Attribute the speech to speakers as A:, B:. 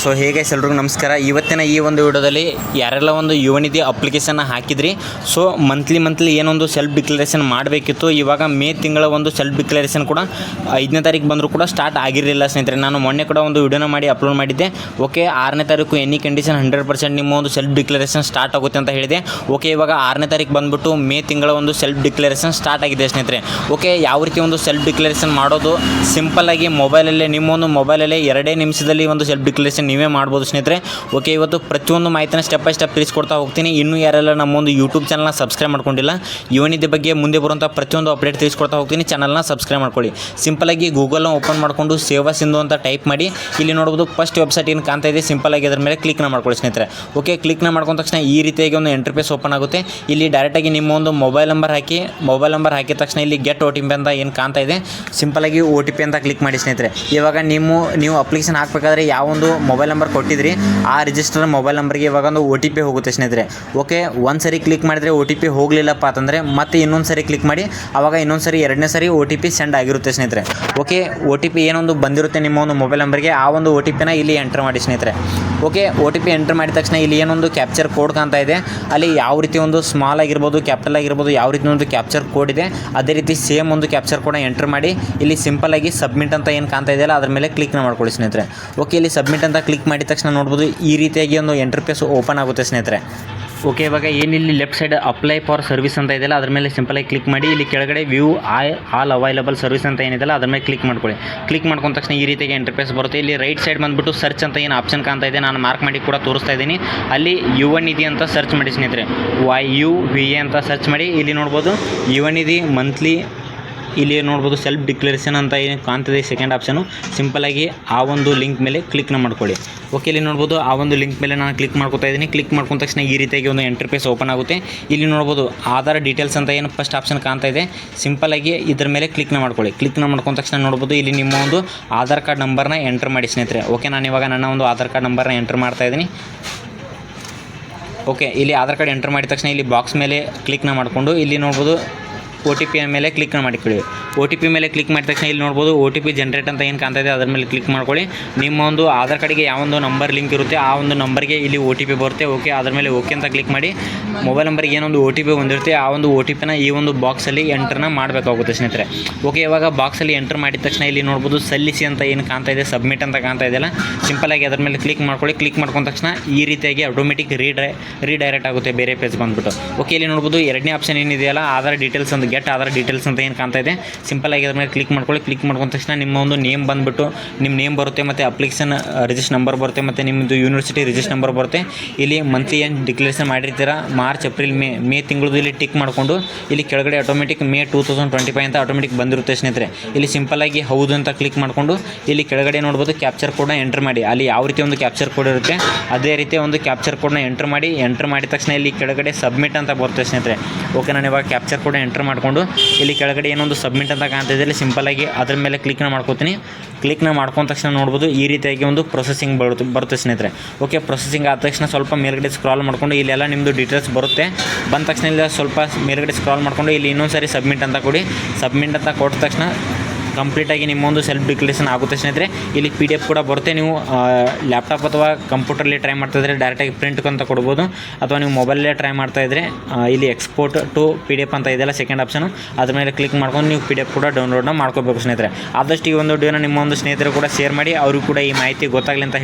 A: So ಹೇಗೆ ಎಲ್ರಿಗೂ ನಮಸ್ಕಾರ. ಇವತ್ತಿನ ಈ ಒಂದು ವಿಡಿಯೋದಲ್ಲಿ ಯಾರೆಲ್ಲ ಒಂದು ಯುವನಿಧಿ ಅಪ್ಲಿಕೇಶನ್ ಹಾಕಿದ್ರಿ ಸೊ ಮಂತ್ಲಿ ಮಂತ್ಲಿ ಏನೊಂದು ಸೆಲ್ಫ್ ಡಿಕ್ಲರೇಷನ್ ಮಾಡಬೇಕಿತ್ತು. ಇವಾಗ ಮೇ ತಿಂಗಳ ಒಂದು ಸೆಲ್ಫ್ ಡಿಕ್ಲರೇಷನ್ ಕೂಡ ಐದನೇ ತಾರೀಕು ಬಂದರೂ ಕೂಡ ಸ್ಟಾರ್ಟ್ ಆಗಿರಲಿಲ್ಲ ಸ್ನೇಹಿತರೆ. ನಾನು ಮೊನ್ನೆ ಕೂಡ ಒಂದು ವಿಡಿಯೋನ ಮಾಡಿ ಅಪ್ಲೋಡ್ ಮಾಡಿದ್ದೆ. ಓಕೆ ಆರನೇ ತಾರೀಕು ಎನಿ ಕಂಡೀಷನ್ ಹಂಡ್ರೆಡ್ ಪರ್ಸೆಂಟ್ ನಿಮ್ಮ ಒಂದು ಸೆಲ್ಫ್ ಡಿಕ್ಲರೇಷನ್ ಸ್ಟಾರ್ಟ್ ಆಗುತ್ತೆ ಅಂತ ಹೇಳಿದೆ. ಓಕೆ ಇವಾಗ ಆರನೇ ತಾರೀಕು ಬಂದುಬಿಟ್ಟು ಮೇ ತಿಂಗಳ ಒಂದು ಸೆಲ್ಫ್ ಡಿಕ್ಲರೇಷನ್ ಸ್ಟಾರ್ಟ್ ಆಗಿದೆ ಸ್ನೇಹಿತರೆ. ಓಕೆ ಯಾವ ರೀತಿ ಒಂದು ಸೆಲ್ಫ್ ಡಿಕ್ಲರೇಷನ್ ಮಾಡೋದು? ಸಿಂಪಲ್ಲಾಗಿ ಮೊಬೈಲಲ್ಲೇ ನಿಮ್ಮ ಒಂದು ಮೊಬೈಲಲ್ಲೇ ಎರಡೇ ನಿಮಿಷದಲ್ಲಿ ಒಂದು ಸೆಲ್ಫ್ ಡಿಕ್ಲರೇಷನ್ ನೀವೇ ಮಾಡ್ಬೋದು ಸ್ನೇಹಿತರೆ. ಓಕೆ ಇವತ್ತು ಪ್ರತಿಯೊಂದು ಮಾಹಿತಿನ ಸ್ಟೆಪ್ ಬೈ ಸ್ಟೆಪ್ ತಿಳಿಸ್ಕೊಡ್ತಾ ಹೋಗ್ತೀನಿ. ಇನ್ನೂ ಯಾರೆಲ್ಲ ನಮ್ಮೊಂದು ಯೂಟ್ಯೂಬ್ ಚಾನಲ್ನ ಸಬ್ಸ್ಕ್ರೈಬ್ ಮಾಡ್ಕೊಂಡಿಲ್ಲ ಇವನಿದ ಬಗ್ಗೆ ಮುಂದೆ ಬರುವಂಥ ಪ್ರತಿಯೊಂದು ಅಪ್ಡೇಟ್ ತಿಳಿಸ್ಕೊಡ್ತಾ ಹೋಗ್ತೀನಿ. ಚಾನಲ್ನ ಸಬ್ಸ್ಕ್ರೈಬ್ ಮಾಡ್ಕೊಳ್ಳಿ. ಸಿಂಪಲಾಗಿ ಗೂಗಲ್ನ ಓಪನ್ ಮಾಡಿಕೊಂಡು ಸೇವಾ ಸಿಂಧು ಅಂತ ಟೈಪ್ ಮಾಡಿ, ಇಲ್ಲಿ ನೋಡ್ಬೋದು ಫಸ್ಟ್ ವೆಬ್ಸೈಟ್ ಏನು ಕಾಣ್ತಾ ಇದೆ ಸಿಂಪಲಾಗಿ ಅದ್ರ ಮೇಲೆ ಕ್ಲಿಕ್ನ ಮಾಡ್ಕೊಳ್ಳಿ ಸ್ನೇಹಿತರೆ. ಓಕೆ ಕ್ಲಿಕ್ನ ಮಾಡ್ಕೊಂಡ ತಕ್ಷಣ ಈ ರೀತಿಯಾಗಿ ಒಂದು ಇಂಟರ್ಫೇಸ್ ಓಪನ್ ಆಗುತ್ತೆ. ಇಲ್ಲಿ ಡೈರೆಕ್ಟಾಗಿ ನಿಮ್ಮ ಒಂದು ಮೊಬೈಲ್ ನಂಬರ್ ಹಾಕಿ ಮೊಬೈಲ್ ನಂಬರ್ ಹಾಕಿದ ತಕ್ಷಣ ಇಲ್ಲಿ ಗೆಟ್ ಓ ಟಿ ಪಿ ಅಂತ ಏನು ಕಾಣ್ತಾ ಇದೆ ಸಿಂಪಲಾಗಿ ಓ ಟಿ ಪಿ ಅಂತ ಕ್ಲಿಕ್ ಮಾಡಿ ಸ್ನೇಹಿತರೆ. ಇವಾಗ ನಿಮ್ಮ, ನೀವು ಅಪ್ಲಿಕೇಶನ್ ಹಾಕಬೇಕಾದ್ರೆ ಯಾವ ಒಂದು ಮೊಬೈಲ್ ನಂಬರ್ ಕೊಟ್ಟಿದ್ರಿ, ಆ ರಿಜಿಸ್ಟರ್ ಮೊಬೈಲ್ ನಂಬರ್ಗೆ ಇವಾಗ ಒಂದು ಒ ಟಿ ಪಿ ಹೋಗುತ್ತೆ ಸ್ನೇಹಿತರೆ. ಓಕೆ ಒಂದು ಸರಿ ಕ್ಲಿಕ್ ಮಾಡಿದರೆ ಒ ಟಿ ಪಿ ಹೋಗಲಿಲ್ಲಪ್ಪ ಅಂತಂದರೆ ಮತ್ತೆ ಇನ್ನೊಂದು ಸರಿ ಕ್ಲಿಕ್ ಮಾಡಿ ಆವಾಗ ಇನ್ನೊಂದು ಸರಿ ಎರಡನೇ ಸರಿ ಒ ಟಿ ಪಿ ಸೆಂಡ್ ಆಗಿರುತ್ತೆ ಸ್ನೇಹಿತರೆ. ಓಕೆ ಒ ಟಿ ಪಿ ಏನೊಂದು ಬಂದಿರುತ್ತೆ ನಿಮ್ಮ ಒಂದು ಮೊಬೈಲ್ ನಂಬರ್ಗೆ ಆ ಒಂದು ಒ ಟಿ ಪಿನ ಇಲ್ಲಿ ಎಂಟರ್ ಮಾಡಿ ಸ್ನೇಹಿತರೆ. Okay O T P enter ಮಾಡಿದ ತಕ್ಷಣ ಇಲ್ಲಿ ಏನೊಂದು ಕ್ಯಾಪ್ಚರ್ ಕೋಡ್ ಕಾಣ್ತಾ ಇದೆ. ಅಲ್ಲಿ ಯಾವ ರೀತಿ ಒಂದು ಸ್ಮಾಲ್ ಆಗಿರ್ಬೋದು ಕ್ಯಾಪಿಟಲ್ ಆಗಿರ್ಬೋದು, ಯಾವ ರೀತಿ ಒಂದು ಕ್ಯಾಪ್ಚರ್ ಕೋಡ್ ಇದೆ, ಅದೇ ರೀತಿ ಸೇಮ್ ಒಂದು ಕ್ಯಾಪ್ಚರ್ ಕೋಡ್ ಎಂಟರ್ ಮಾಡಿ, ಇಲ್ಲಿ ಸಿಂಪಲ್ ಆಗಿ ಸಬ್ಮಿಟ್ ಅಂತ ಏನು ಕಾಣ್ತಾ ಇದೆಯಲ್ಲ, ಅದ್ರ ಮೇಲೆ ಕ್ಲಿಕ್ನ ಮಾಡ್ಕೊಳ್ಳಿ ಸ್ನೇಹಿತರೆ. ಓಕೆ ಇಲ್ಲಿ ಸಬ್ಮಿಟ್ ಅಂತ ಕ್ಲಿಕ್ ಮಾಡಿದ ತಕ್ಷಣ ನೋಡ್ಬೋದು, ಈ ರೀತಿಯಾಗಿ ಒಂದು ಇಂಟರ್ಫೇಸ್ ಓಪನ್ ಆಗುತ್ತೆ ಸ್ನೇಹಿತರೆ. ಓಕೆ ಇವಾಗ ಏನಿಲ್ಲಿ left side apply for service ಅಂತ ಇದೆಯಲ್ಲ, ಅದ್ರ ಮೇಲೆ ಸಿಂಪಲಾಗಿ ಕ್ಲಿಕ್ ಮಾಡಿ, ಇಲ್ಲಿ ಕೆಳಗಡೆ view I all available service ಅಂತ ಏನಿದೆಯಲ್ಲ, ಅದ್ರ ಮೇಲೆ ಕ್ಲಿಕ್ ಮಾಡ್ಕೊಳ್ಳಿ. ಕ್ಲಿಕ್ ಮಾಡ್ಕೊಂಡ ತಕ್ಷಣ ಈ ರೀತಿಯಾಗಿ ಇಂಟರ್ಫೇಸ್ ಬರುತ್ತೆ. ಇಲ್ಲಿ ರೈಟ್ ಸೈಡ್ ಬಂದುಬಿಟ್ಟು ಸರ್ಚ್ ಅಂತ ಏನು ಆಪ್ಷನ್ ಕಾಣ್ತಾ ಇದೆ, ನಾನು ಮಾರ್ಕ್ ಮಾಡಿ ಕೂಡ ತೋರಿಸ್ತಾ ಇದ್ದೀನಿ. ಅಲ್ಲಿ ಯುವ ನಿಧಿ ಅಂತ ಸರ್ಚ್ ಮಾಡಿ ಸ್ನೇಹಿತರೆ. ವೈ ಯು ವಿ ಎ ಅಂತ ಸರ್ಚ್ ಮಾಡಿ, ಇಲ್ಲಿ ನೋಡ್ಬೋದು ಯುವ ನಿಧಿ ಮಂತ್ಲಿ ಇಲ್ಲಿ ನೋಡ್ಬೋದು ಸೆಲ್ಫ್ ಡಿಕ್ಲರೇಷನ್ ಅಂತ ಏನು ಕಾಣ್ತದೆ ಸೆಕೆಂಡ್ ಆಪ್ಷನು ಸಿಂಪಲಾಗಿ ಆ ಒಂದು ಲಿಂಕ್ ಮೇಲೆ ಕ್ಲಿಕ್ನ ಮಾಡ್ಕೊಳ್ಳಿ. ಓಕೆ ಇಲ್ಲಿ ನೋಡ್ಬೋದು ಆ ಒಂದು ಲಿಂಕ್ ಮೇಲೆ ನಾನು ಕ್ಲಿಕ್ ಮಾಡ್ಕೊತಾ ಇದ್ದೀನಿ. ಕ್ಲಿಕ್ ಮಾಡ್ಕೊಂಡ ತಕ್ಷಣ ಈ ರೀತಿಯಾಗಿ ಒಂದು ಇಂಟರ್ಫೇಸ್ ಓಪನ್ ಆಗುತ್ತೆ. ಇಲ್ಲಿ ನೋಡ್ಬೋದು ಆಧಾರ್ ಡೀಟೇಲ್ಸ್ ಅಂತ ಏನು ಫಸ್ಟ್ ಆಪ್ಷನ್ ಕಾಣ್ತಾ ಇದೆ. ಸಿಂಪಲಾಗಿ ಇದ್ರ ಮೇಲೆ ಕ್ಲಿಕ್ನ ಮಾಡ್ಕೊಳ್ಳಿ. ಕ್ಲಿಕ್ನ ಮಾಡ್ಕೊಂಡ ತಕ್ಷಣ ನೋಡ್ಬೋದು ಇಲ್ಲಿ ನಿಮ್ಮ ಒಂದು ಆಧಾರ್ ಕಾರ್ಡ್ ನಂಬರ್ನ ಎಂಟರ್ ಮಾಡಿ ಸ್ನೇಹಿತರೆ. ಓಕೆ ನಾನು ಇವಾಗ ನನ್ನ ಒಂದು ಆಧಾರ್ ಕಾರ್ಡ್ ನಂಬರ್ನ ಎಂಟರ್ ಮಾಡ್ತಾ ಇದ್ದೀನಿ. ಓಕೆ ಇಲ್ಲಿ ಆಧಾರ್ ಕಾರ್ಡ್ ಎಂಟರ್ ಮಾಡಿದ ತಕ್ಷಣ ಇಲ್ಲಿ ಬಾಕ್ಸ್ ಮೇಲೆ ಕ್ಲಿಕ್ನ ಮಾಡಿಕೊಂಡು ಇಲ್ಲಿ ನೋಡ್ಬೋದು ಒ ಟಿ ಪಿ ಮೇಲೆ ಕ್ಲಿಕ್ ಮಾಡಿಕೊಳ್ಳಿ. ಒ ಟಿ ಪಿ ಮೇಲೆ ಕ್ಲಿಕ್ ಮಾಡಿದ ತಕ್ಷಣ ಇಲ್ಲಿ ನೋಡ್ಬೋದು ಒ ಟಿ ಪಿ ಜನ್ರೇಟ್ ಅಂತ ಏನು ಕಾಣ್ತಾ ಇದೆ, ಅದ್ರ ಮೇಲೆ ಕ್ಲಿಕ್ ಮಾಡ್ಕೊಳ್ಳಿ. ನಿಮ್ಮ ಒಂದು ಆಧಾರ್ ಕಾರ್ಡಿಗೆ ಯಾವೊಂದು ನಂಬರ್ ಲಿಂಕ್ ಇರುತ್ತೆ, ಆ ಒಂದು ನಂಬರ್ಗೆ ಇಲ್ಲಿ ಒ ಟಿ ಪಿ ಬರುತ್ತೆ. ಓಕೆ ಅದ್ರ ಮೇಲೆ ಓಕೆ ಅಂತ ಕ್ಲಿಕ್ ಮಾಡಿ. ಮೊಬೈಲ್ ನಂಬರ್ಗೆ ಏನೊಂದು ಒ ಟಿ ಪಿ ಬಂದಿರುತ್ತೆ ಆ ಒಂದು ಒ ಟಿ ಪಿನ ಈ ಒಂದು ಬಾಕ್ಸಲ್ಲಿ ಎಂಟ್ರನ್ನ ಮಾಡಬೇಕಾಗುತ್ತೆ ಸ್ನೇಹಿತರೆ. ಓಕೆ ಇವಾಗ ಬಾಕ್ಸಲ್ಲಿ ಎಂಟ್ರ್ ಮಾಡಿದ ತಕ್ಷಣ ಇಲ್ಲಿ ನೋಡ್ಬೋದು ಸಲ್ಲಿಸಿ ಅಂತ ಏನು ಕಾಣ್ತಾ ಇದೆ ಸಬ್ಮಿಟ್ ಅಂತ ಕಾಣ್ತಾ ಇದೆಯಲ್ಲ ಸಿಂಪಲಾಗಿ ಅದ್ರ ಮೇಲೆ ಕ್ಲಿಕ್ ಮಾಡ್ಕೊಳ್ಳಿ. ಕ್ಲಿಕ್ ಮಾಡ್ಕೊಂಡ ತಕ್ಷಣ ಈ ರೀತಿಯಾಗಿ ಆಟೋಮೆಟಿಕ್ ರೀಡೈ ರೀಡೈರೆಕ್ಟ್ ಆಗುತ್ತೆ, ಬೇರೆ ಪೇಜ್ ಬಂದ್ಬಿಟ್ಟು. ಓಕೆ ಇಲ್ಲಿ ನೋಡ್ಬೋದು ಎರಡನೇ ಆಪ್ಷನ್ ಏನಿದೆಯಲ್ಲ, ಆಧಾರ್ ಡೀಟೇಲ್ಸ್ ಅಂತ ಗೆಟ್ ಆಧಾರ್ ಡೀಟೇಲ್ಸ್ ಅಂತ ಏನು ಕಾಣ್ತಾ ಇದೆ. ಸಿಂಪಲ್ ಆಗಿ ಅದ್ರ ಮೇಲೆ ಕ್ಲಿಕ್ ಮಾಡ್ಕೊಳ್ಳಿ. ಕ್ಲಿಕ್ ಮಾಡ್ಕೊಂಡ ತಕ್ಷಣ ನಿಮ್ಮ ಒಂದು ನೇಮ್ ಬಂದುಬಿಟ್ಟು ನಿಮ್ಮ ನೇಮ್ ಬರುತ್ತೆ ಮತ್ತು ಅಪ್ಲಿಕೇಶನ್ ರಿಜಿಸ್ಟರ್ ನಂಬರ್ ಬರುತ್ತೆ ಮತ್ತು ನಿಮ್ಮದು ಯೂನಿವರ್ಸಿಟಿ ರಿಜಿಸ್ಟರ್ ನಂಬರ್ ಬರುತ್ತೆ. ಇಲ್ಲಿ ಮಂತ್ಲಿ ಏನು ಡಿಕ್ಲೇರೇಷನ್ ಮಾಡಿರ್ತೀರ? ಮಾರ್ಚ್ ಏಪ್ರಿಲ್ ಮೇ ಮೇ ತಿಂಗಳದ್ದು ಇಲ್ಲಿ ಟಿಕ್ ಮಾಡಿಕೊಂಡು ಇಲ್ಲಿ ಕೆಳಗಡೆ automatic May two thousand twenty five ಅಂತ ಆಟೋಮೆಟಿಕ್ ಬಂದಿರುತ್ತೆ ಸ್ನೇಹಿತರೆ. ಇಲ್ಲಿ ಸಿಂಪಲ್ ಆಗಿ ಹೌದು ಅಂತ ಕ್ಲಿಕ್ ಮಾಡಿಕೊಂಡು ಇಲ್ಲಿ ಕೆಳಗಡೆ ನೋಡ್ಬೋದು ಕ್ಯಾಪ್ಚರ್ ಕೋಡ್ನ ಎಂಟ್ರ್ ಮಾಡಿ. ಅಲ್ಲಿ ಯಾವ ರೀತಿ ಒಂದು ಕ್ಯಾಪ್ಚರ್ ಕೋಡ್ ಇರುತ್ತೆ, ಅದೇ ರೀತಿ ಒಂದು ಕ್ಯಾಪ್ಚರ್ ಕೋಡ್ನ ಎಂಟ್ರ್ ಮಾಡಿ. ಎಂಟ್ರ್ ಮಾಡಿದ ತಕ್ಷಣ ಇಲ್ಲಿ ಕೆಳಗಡೆ ಸಬ್ಮಿಟ್ ಅಂತ ಬರುತ್ತೆ ಸ್ನೇಹಿತರೆ. ಓಕೆ ನಾನು ಇವಾಗ ಕ್ಯಾಪ್ಚರ್ ಕೋಡ್ ಎಂಟರ್ ಮಾಡಿಕೊಂಡು ಇಲ್ಲಿ ಕೆಳಗಡೆ ಏನೊಂದು ಸಬ್ಮಿಟ್ ಅಂತ ಕಾಣ್ತಿದೆ ಇಲ್ಲಿ ಸಿಂಪಲಾಗಿ ಅದ್ರ ಮೇಲೆ ಕ್ಲಿಕ್ನ ಮಾಡ್ಕೋತೀನಿ. ಕ್ಲಿಕ್ನ ಮಾಡ್ಕೊಂಡ ತಕ್ಷಣ ನೋಡ್ಬೋದು ಈ ರೀತಿಯಾಗಿ ಒಂದು ಪ್ರೊಸೆಸಿಂಗ್ ಬರುತ್ತೆ ಬರುತ್ತೆ ಸ್ನೇಹಿತರೆ. ಓಕೆ ಪ್ರೊಸೆಸಿಂಗ್ ಆದ ತಕ್ಷಣ ಸ್ವಲ್ಪ ಮೇಲ್ಗಡೆ ಸ್ಕ್ರಾಲ್ ಮಾಡಿಕೊಂಡು ಇಲ್ಲೆಲ್ಲ ನಿಮ್ಮದು ಡೀಟೇಲ್ಸ್ ಬರುತ್ತೆ. ಬಂದ ತಕ್ಷಣ ಇಲ್ಲ ಸ್ವಲ್ಪ ಮೇಲ್ಗಡೆ ಸ್ಕ್ರಾಲ್ ಮಾಡಿಕೊಂಡು ಇಲ್ಲಿ ಇನ್ನೊಂದು ಸಾರಿ ಸಬ್ಮಿಟ್ ಅಂತ ಕೊಡಿ. ಸಬ್ಮಿಟ್ ಅಂತ ಕೊಟ್ಟ ತಕ್ಷಣ ಕಂಪ್ಲೀಟಾಗಿ ನಿಮ್ಮೊಂದು ಸೆಲ್ಫ್ ಡಿಕ್ಲೇಷನ್ ಆಗುತ್ತೆ ಸ್ನೇಹಿತರೆ. ಇಲ್ಲಿ ಪಿ ಡಿ ಎಫ್ ಕೂಡ ಬರುತ್ತೆ. ನೀವು ಲ್ಯಾಪ್ಟಾಪ್ ಅಥವಾ ಕಂಪ್ಯೂಟರ್ಲಿ ಟ್ರೈ ಮಾಡ್ತಾ ಇದ್ದರೆ ಡೈರೆಕ್ಟಾಗಿ ಪ್ರಿಂಟ್ ಅಂತ ಕೊಡ್ಬೋದು. ಅಥವಾ ನೀವು ಮೊಬೈಲಲ್ಲೇ ಟ್ರೈ ಮಾಡ್ತಾ ಇದ್ದರೆ ಇಲ್ಲಿ export to P D F ಅಂತ ಇದೆಯಲ್ಲ ಸೆಕೆಂಡ್ ಆಪ್ಷನು ಅದ್ರ ಮೇಲೆ ಕ್ಲಿಕ್ ಮಾಡ್ಕೊಂಡು ನೀವು ಪಿ ಡಿ ಎಫ್ ಕೂಡ ಡೌನ್ಲೋಡ್ನ ಮಾಡ್ಕೋಬೇಕು ಸ್ನೇಹಿತರೆ. ಆದಷ್ಟು ಈ ಒಂದು ವಿಡಿಯೋನ ನಿಮ್ಮ ಒಂದು ಸ್ನೇಹಿತರು ಕೂಡ ಶೇರ್ ಮಾಡಿ. ಅವ್ರಿಗೂ ಕೂಡ ಈ ಮಾಹಿತಿ ಗೊತ್ತಾಗಲಿ ಅಂತ